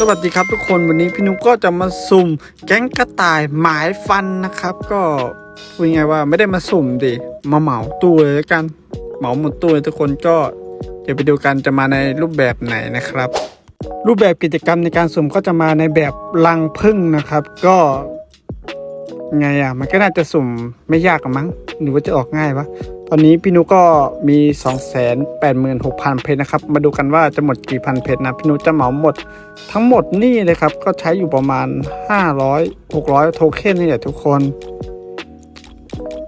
สวัสดีครับทุกคนวันนี้พี่นุกก็จะมาสุ่มแก๊งกระต่ายหมายฟันนะครับ ก็พูดง่ายว่าไม่ได้มาสุ่มดิมาเหมาตู้เลยแล้วกันเหมาหมดตู้เลยทุกคนก็เดี๋ยวไปดูกันจะมาในรูปแบบไหนนะครับ รูปแบบกิจกรรมในการสุ่มก็จะมาในแบบลังพึ่งนะครับ ก็ไงอะมันก็น่าจะสุ่มไม่ยากมั้งหรือว่าจะออกง่ายวะ ตอนนี้พี่นุก็มี 286,000 เพชรนะครับ มาดูกันว่าจะหมดกี่พันเพชรนะ พี่นุจะเหมาหมดทั้งหมดนี่เลยครับ ก็ใช้อยู่ประมาณ 500 600 โทเค็นนี่แหละทุกคน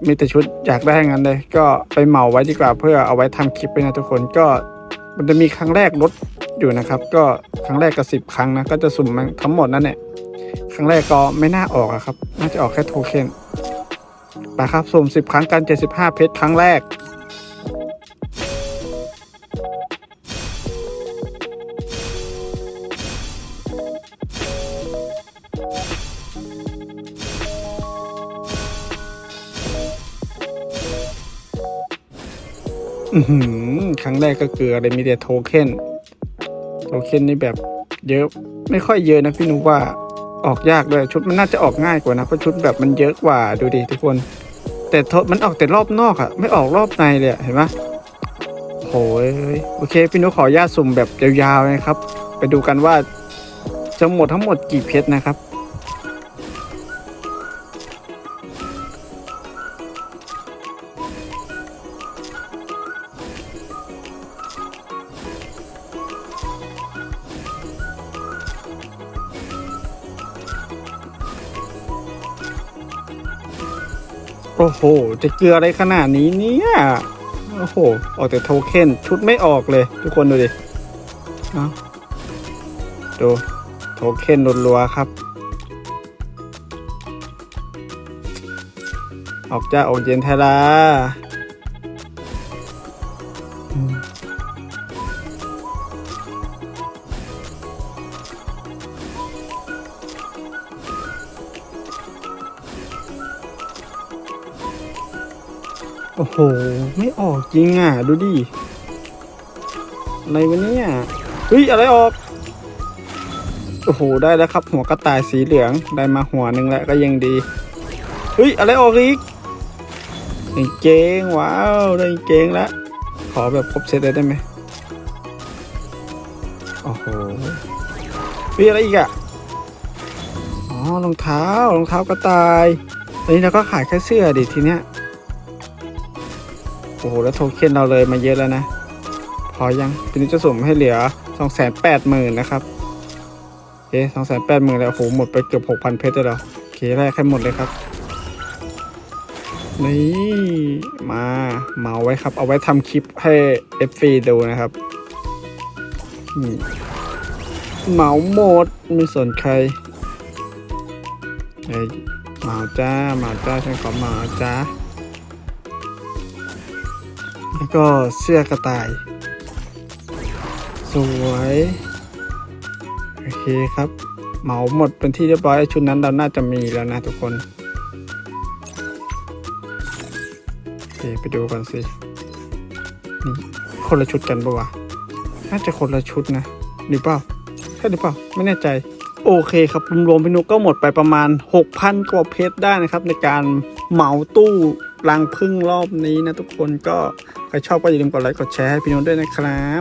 มีแต่ชุดอยากได้งั้นเลย ก็ไปเหมาไว้ดีกว่าเพื่อเอาไว้ทำคลิปไปนะทุกคนก็มันจะมีครั้งแรกลดอยู่นะครับ ก็ครั้งแรกก็สิบครั้งนะก็จะสุ่มมันทั้งหมดนั่นแหละครั้งแรกก็ไม่น่าออกอะครับ น่าจะออกแค่โทเค็น ไปครับสุ่มสิบครั้งกัน75เพชรครั้งแรก อือหือครั้งแรกก็คืออะไรมีแต่โทเค็นโทเค็นนี่แบบเยอะ ไม่ค่อยเยอะนะพี่นุว่า ออกยากด้วยชุดมันน่าจะออกง่ายกว่านะเพราะชุดแบบมันเยอะกว่าดูดิทุกคน แต่โทมันออกแต่รอบนอกอะไม่ออกรอบในเลยเห็นไหมโอ้ยโอเค พี่นุขออนุญาตสุ่มแบบยาวๆนะครับ ไปดูกันว่าจะหมดทั้งหมดกี่เพชรนะครับ อ้โห จะเกลืออะไรขนาดนี้เนี่ย โอ้โห ออกแต่โทเค็นชุดไม่ออกเลย ทุกคนดูดิเนาดูโทเค็นรัวๆครับ ออกจ้าออกเย็นแทลา โอ้โห ไม่ออกจริงอะ ดูดิอะไรวะเนี่ยเฮ้ย อะไรออก โอ้โห ได้แล้วครับ หัวกระต่ายสีเหลือง ได้มาหัวหนึ่งแล้วก็ยังดีเฮ้ย อะไรออกอีกกางเกงว้าว ได้เกงแล้ว ขอแบบครบเซตเลยได้ไหมโอ้โหเฮ้ยอะไรอีกอะ อ๋อ รองเท้ารองเท้ากระต่ายตอนนี้เราก็ขายแค่เสื้อดิทีเนี้ย โอ้โห แล้วโทเค็นเราเลยมาเยอะแล้วนะ พอยังทีนี้จะสุ่มให้เหลือสองแสนแปดหมื่นนะครับเอ๊สองแสนแปดหมื่นแล้วโอ้โหหมดไปเกือบหกพันเพชรเลยเหรอโอเคแรกให้หมดเลยครับ นี่มาเมาไว้ครับ เอาไว้ทำคลิปให้เอฟซีดูนะครับเหมาหมดไม่สนใครเอ้ยเหมาจ้าเหมาจ้าฉันขอเหมาจ้า แล้วก็เสื้อกระต่าย สวย โอเคครับ เหมาหมดเป็นที่เรียบร้อยชุดนั้นเราน่าจะมีแล้วนะทุกคนโอเคไปดูกันสิ นี่คนละชุดกันปะวะ น่าจะคนละชุดนะหรือเปล่าใช่หรือเปล่า ไม่แน่ใจโอเคครับรวมๆพี่นุกก็หมดไปประมาณ 6,000 กว่าเพชรได้นะครับ ในการเหมาตู้รังพึ่งรอบนี้นะทุกคนก็ ใครชอบก็อย่าลืมกดไลค์กดแชร์ให้พี่นุกด้วยนะครับ